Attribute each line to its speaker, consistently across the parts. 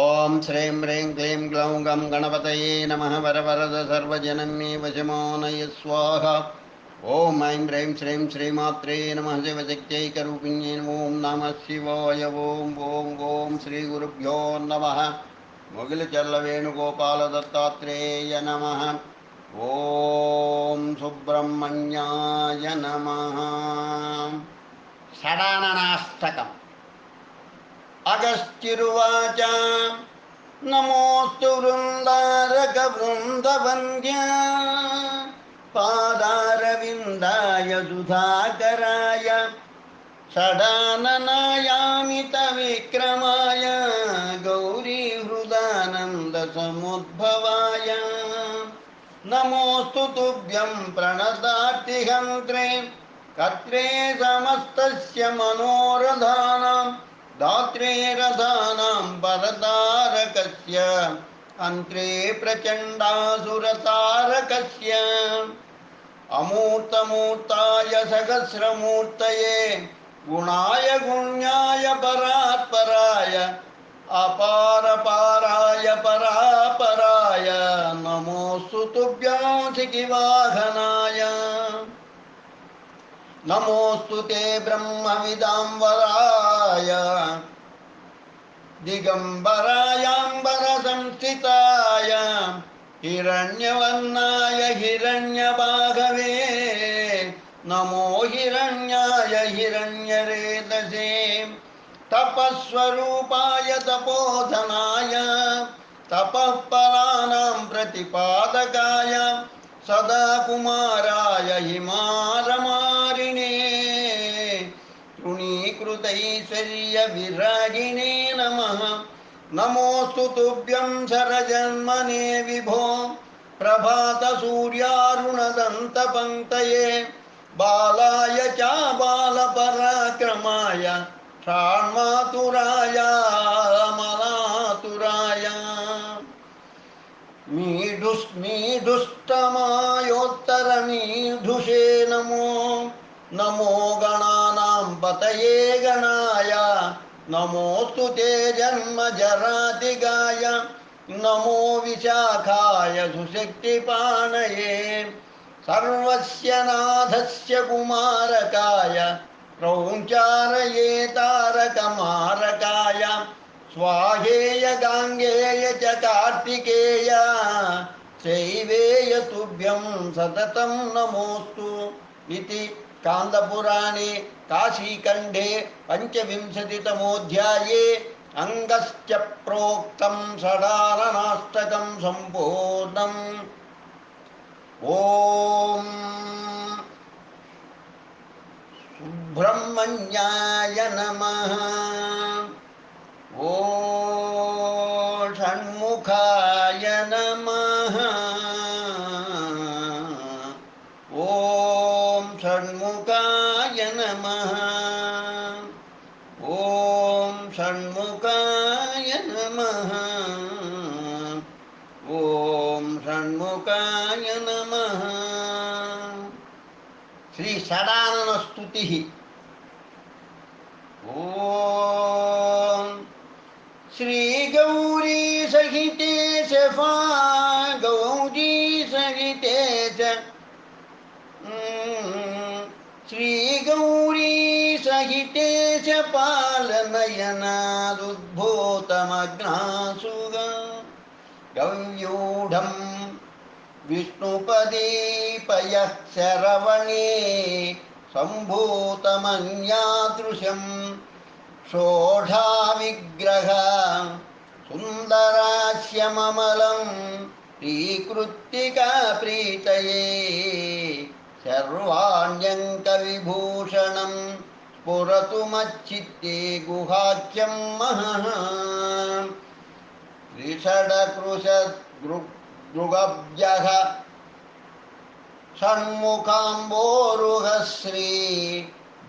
Speaker 1: ओम श्री ह्रीं क्लीं ग्लौ गं गणपतये नमः वरवरद सर्वजनन्ये वशमानय स्वाहा ओम ऐं ह्रीं श्रीं श्रीमात्रे नमः शिवशक्त्यैकरूपिण्ये ओं नमः शिवाय ओं श्रीगुरभ्यो ॐ श्रीगुरुभ्यो नमः मुगिलचल्लवेणुगोपालदत्तात्रेय नमः ॐ सुब्रह्मण्याय नमः षडाननाष्टकम् अगस्त्युर्वाच नमोऽस्तु वृन्दारकवृन्दवन्द्य पादारविन्दाय सुधाकराय षडाननायामि तविक्रमाय गौरीहृदानन्दसमुद्भवाय नमोऽस्तु तुभ्यं प्रणतार्तिहन्त्रे कत्रे समस्तस्य मनोरधानाम् धात्रे रथानां परतारकस्य अन्त्रे प्रचण्डासुरतारकस्य अमूर्तमूर्ताय सहस्रमूर्तये गुणाय गुण्याय परात्पराय अपारपाराय परापराय नमोऽस्तु तुभ्यासिकिवाहनाय नमोऽस्तु ते ब्रह्मविदां वरा दिगम्बराय दिगम्बरायाम्बरसंस्थिताय हिरण्यवर्णाय हिरण्यभागवे नमो हिरण्याय हिरण्यरेतसे तपस्वरूपाय तपोधनाय तपःपराणां प्रतिपादकाय सदा कुमाराय हिमारमाय अमृतैश्वर्यविराजिने नमः नमोऽस्तु तुभ्यं शरजन्मने विभो प्रभातसूर्यारुणदन्तपङ्क्तये बालाय च बालपराक्रमाय क्षाण्मातुराय मलातुराय मीढुस्मीढुष्टमायोत्तरमीढुषे नमो नमो गणा पतये गणाय नमोऽस्तु ते जन्म जन्मजरातिगाय नमो विशाखाय सुशक्तिपाणये सर्वस्य नाथस्य कुमारकाय प्रौञ्चारये तारकमारकाय स्वाहेय गाङ्गेय च कार्तिकेय शैवेय तुभ्यं सततं नमोऽस्तु इति कांदपुराणे काशीकंडे पञ्चविंशतितमोऽध्याये अङ्गस्य प्रोक्तं सडारनाष्टकं सम्पूर्णम् ॐ सुब्रह्मण्याय नमः ॐ श्री षडानन स्तुति ओ श्री गौरी सहिते च गौरी सहिते श्री गौरी सहिते च पालनयनादुद्भूतमग्नासुग गव्यूढं विष्णुपदी कतिपयः शरवणे सम्भूतमन्यादृशं षोढाविग्रह सुन्दरास्यममलं श्रीकृत्तिकाप्रीतये सर्वाण्यङ्कविभूषणं स्फुरतु मच्चित्ते गुहाख्यं महः त्रिषडकृशदृगब्जः षण्मुखाम्बोरुहश्री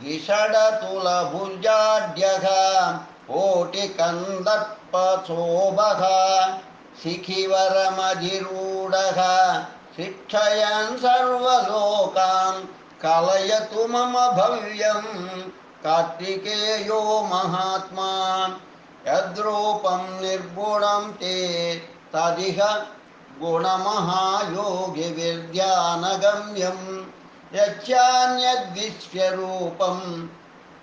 Speaker 1: द्विषडतुलभुजाढ्यः कोटिकन्दत्पशोभः शिखिवरमधिरूढः शिक्षयन् सर्वलोकान् कलयतु मम भव्यम् कार्तिकेयो महात्मा यद्रूपं निर्गुणं ते तदिह गुणमहायोगिविद्यानगम्यं यच्चान्यद्विश्वरूपं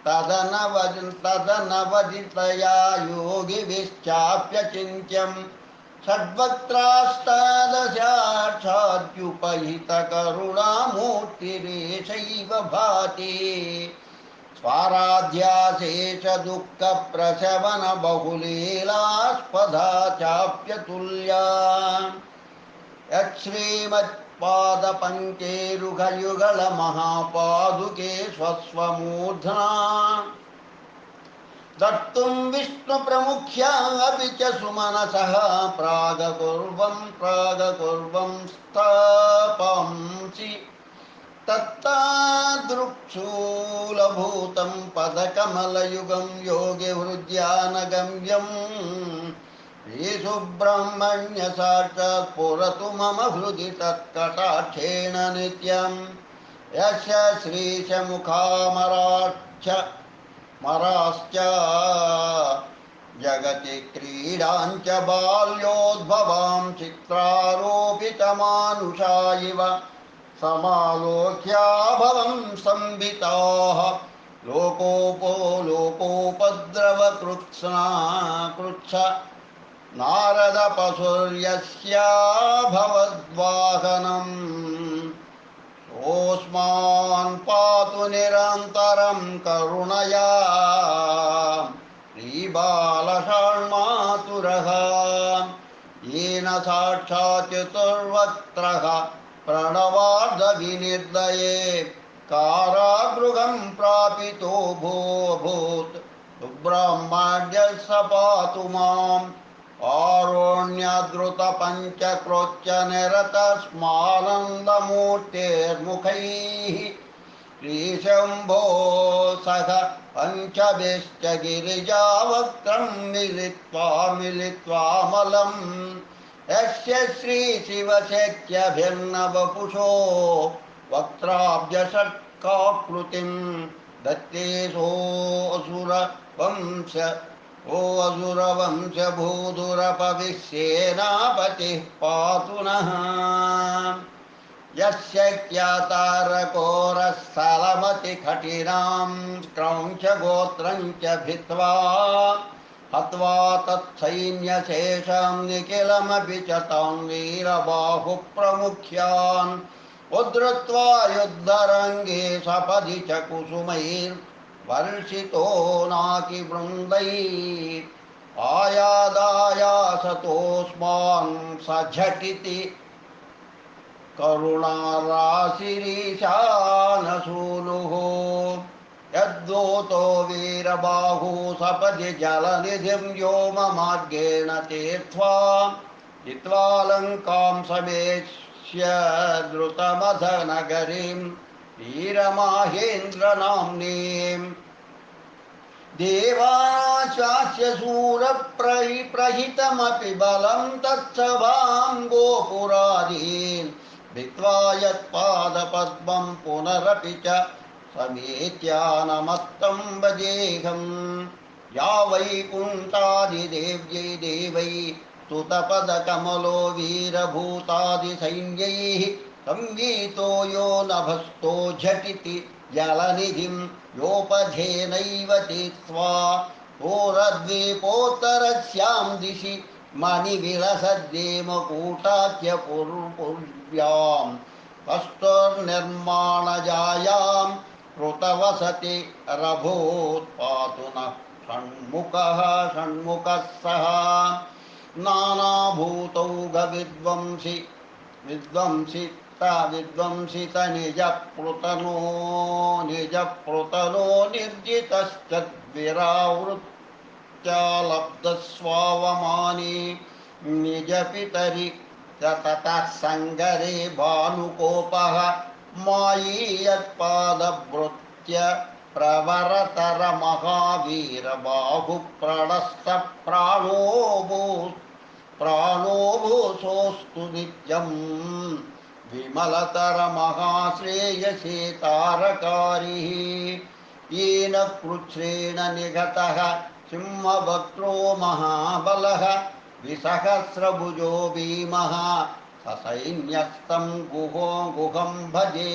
Speaker 1: तदनव तदनवदितया योगिभिश्चाप्यचिन्त्यं षड्वक्त्रास्तादशाक्षाद्युपहितकरुणामूर्तिरेशैव भाति स्वाराध्याशेष स्वाराध्याशेषदुःखप्रशवनबहुलीलास्पदा चाप्यतुल्या महापादुके स्वस्वमूर्धना दत्तुं विष्णुप्रमुख्यापि च सुमनसः प्रागकुर्वं प्रागकुर्वं स्थापांसि तत्तादृक्षूलभूतं पदकमलयुगं योगिहृद्यानगम्यम् श्रीसुब्रह्मण्यसाक्षात् पुरतु मम हृदि तत्कटाक्षेण नित्यं यस्य श्रीशमुखामराक्ष मराश्च जगति क्रीडाञ्च बाल्योद्भवां चित्रारोपितमानुषा इव समालोक्याभवं संविताः लोकोपो लोकोपद्रवकृत्स्ना कृच्छ नारद ओस्मान् पातु निरन्तरं करुणया श्रीबालषाण्मातुरः येन साक्षात्युतुर्वक्त्रः प्रणवार्धविनिर्दये कारागृहं प्रापितो भूभूत् स पातु पंच क्रोच निरत स्मानंद मूर्तिर्मुख श्रीशम्भो सह पञ्चभिश्च गिरिजावक्त्रं मिलित्वा मिलित्वामलम् यस्य श्रीशिवशैत्यभिर्नवपुषो वक्त्राब्जषट्काकृतिं दत्ते सोऽसुरवंश ओऽसुरवंशभूधुरपविश्येनापतिः पातु नः यस्यख्यातारकोरस्थलमतिखटिनां क्रौञ्चगोत्रं च भित्त्वा हत्वा तत्सैन्यशेषं निखिलमपि च तान् वीरबाहुप्रमुख्यान् उद्धृत्वा युद्धरङ्गे सपदि च कुसुमैर् वर्षितो नाकि वृन्दै आयादायासतोऽस्मान् स झटिति करुणाराशिरीशानशूलुः यद्वोतो वीरबाहू सपदि जलनिधिं व्योममार्गेण तीर्त्वा जित्वा लङ्कां समेष्य द्रुतमधनगरीम् वीरमाहेन्द्रनाम्नीम् देवाशास्य शूरप्रहि प्रहितमपि बलं तत्सभां गोपुरादीन् भित्वा यत्पादपद्मं पुनरपि च समेत्यानमत्तं वजेहं या वैकुण्ठादिदेव्यै देवै वीरभूतादिसैन्यैः संगीतो यो नभस्तो झटिति जलनिधिं योपधेनैव तीत्वा होरद्वीपोत्तरस्यां दिशि मणिविलसद्देमकूटाख्यपूर्व्यां कस्तुर्निर्माणजायां कृतवसति रभोत्पातु नः षण्मुखः षण्मुखः सः नानाभूतौ विद्वंसि ता विध्वंसित निज निजप्लुतनो निर्जितश्चद्विरावृत्यालब्धस्वावमानी निजपितरि ततः सङ्गरे भानुकोपः मायीयत्पादभृत्य प्रवरतरमहावीरबाहुप्रणस्तप्राणो भू प्राणो भूसोऽस्तु नित्यम् विमलतरमहाश्रेयसे तारकारिः येन कृच्छ्रेण निघतः सिंहवक्त्रो महाबलः द्विसहस्रभुजो भीमः ससैन्यस्तं गुहो गुहं भजे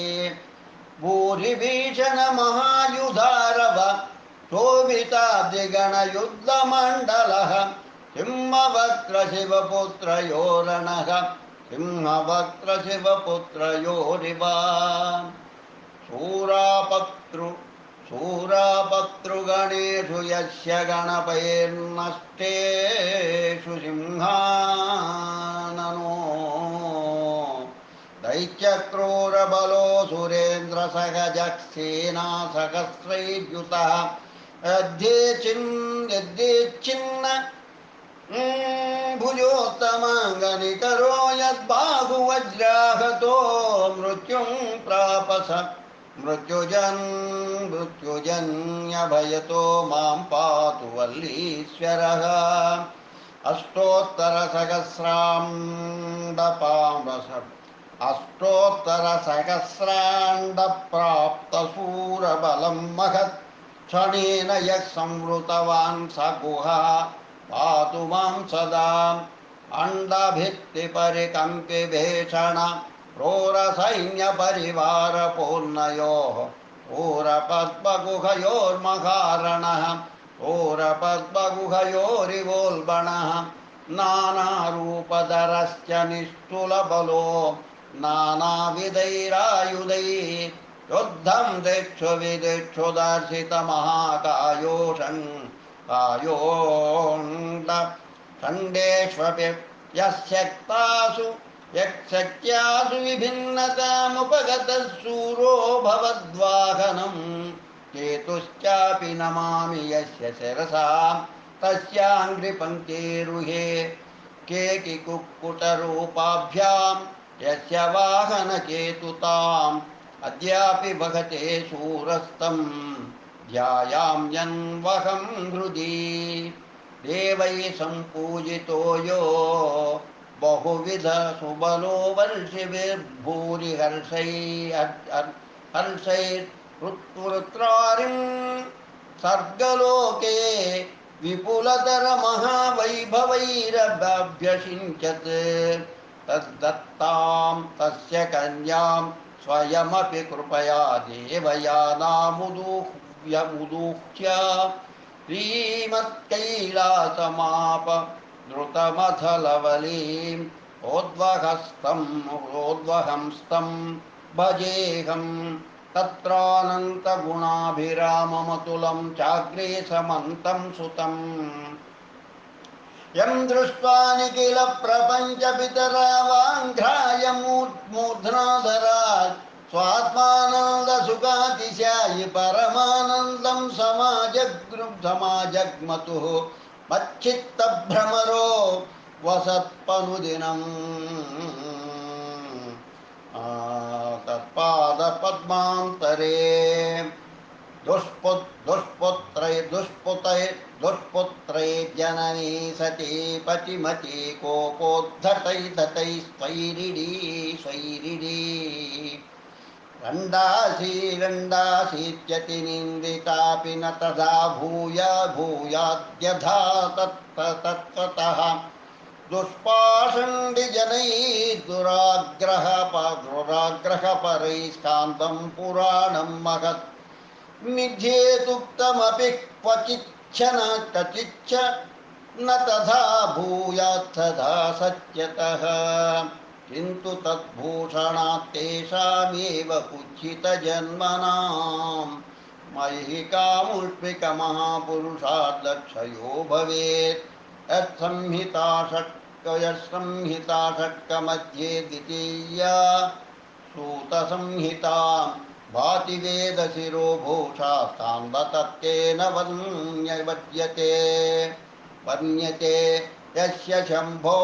Speaker 1: भूरिभीषणमहायुधारव शोभितादिगणयुद्धमण्डलः सिंहवक्त्रशिवपुत्रयोरणः सिंहवक्त्रशिवपुत्रयो सूरापक्तृशूरापक्तृगणेषु यस्य गणपै सिंहाननो दैत्यक्रूरबलो सुरेन्द्रसहजेनासहस्रैर््युतः यद्धे यद्येच्छिन् यद्येच्छिन्न भुजोत्तमाङ्गनिकरो यद्बाहुवज्राहतो मृत्युं प्रापस मृत्युजन् मृत्युजन्यभयतो मां पातु वल्लीश्वरः अष्टोत्तरसहस्राण्डपामस अष्टोत्तरसहस्राण्डप्राप्तसूरबलं महत् क्षणेन यः संवृतवान् स गुहा पातु मां सदा अण्डभित्तिपरिकम्पिभेषण क्रूरसैन्यपरिवारपूर्णयोः क्रूरपद्मगुहयोर्मकारणः क्रूरपद्मगुहयोरिवोल्बणः नानारूपधरश्च निष्ठुलबलो नानाविधैरायुधैः युद्धं दिक्षु विदिक्षुदर्शितमहाकायोषङ् आयोण्ड खण्डेष्वपि यशक्तासु यक्शक्त्यासु विभिन्नतामुपगतः सूरो भवद्वाहनम् केतुश्चापि नमामि यस्य शिरसां तस्याङ्घ्रिपङ्क्तेरुहे केकिकुक्कुटरूपाभ्यां यस्य वाहनकेतुताम् अद्यापि भगते शूरस्तम् ध्यायाम्यन्वहं हृदि देवैः सम्पूजितो यो बहुविधसुबलो वर्षिभिर्भूरिहर्षैर्हर्षैर्हृत्वृत्रारिं सर्गलोके विपुलतरमहावैभवैरभ्यषिञ्चत् तद्दत्तां तस्य कन्यां स्वयमपि कृपया देवयानामुदुः यमुदूक्ष्य श्रीमत्कैलासमाप द्रुतमथलवलीम् ओद्वहस्तम् ओद्वहंस्तम् चाग्रे समन्तं सुतम् यं दृष्ट्वा निखिलप्रपञ्चपितरावाङ्घ्राय मूर्ध्नाधरात् स्वात्मानंद स्वात्मानन्दसुखातिशायि परमानन्दं समाजग्नु समाजग्मतुः मच्चित्तभ्रमरो वसत्पनुदिनम् तत्पादपद्मान्तरे दुष्पुत् दुष्पुत्रै दुष्पुतै दुष्पुत्रै जननी सती पतिमती कोपोद्धतै धतै स्वैरिडी स्वैरिडी रण्डासीरण्डासीत्यति न तदा भूय भूयाद्यथा तत्प तत्त्वतः दुष्पाषण्डिजनैः दुराग्रहपरुराग्रहपरैस्कान्तं पुराणं महत् निध्येतुक्तमपि क्वचिच्छ न क्वचिच्छ न तथा भूयात्तथा सत्यतः किन्तु तद्भूषणात् तेषामेव उच्छितजन्मनां मयि कामुष्मिकमहापुरुषात् लक्षयो भवेत् यत्संहिता षट्कयसंहिता षट्कमध्ये द्वितीया सूतसंहितां भाति वेदशिरोभूषास्तान् बतत्तेन वन्य वद्यते वन्यते यस्य शम्भो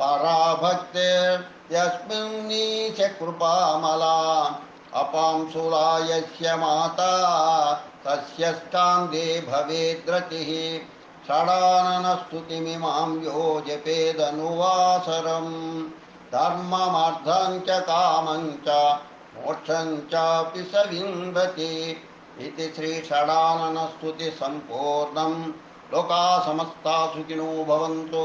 Speaker 1: पराभक्तिर्यस्मिन्नीश कृपामलाम् अपांसुलायस्य माता तस्य स्कान्दे भवेद्रतिः षडाननस्तु किमिमां यो जपेदनुवासरं धर्ममर्थं च कामं च मोक्षं चापि स विन्दति इति श्रीषडाननस्तुतिसम्पूर्णं लोका समस्ता सुखिनो भवन्तु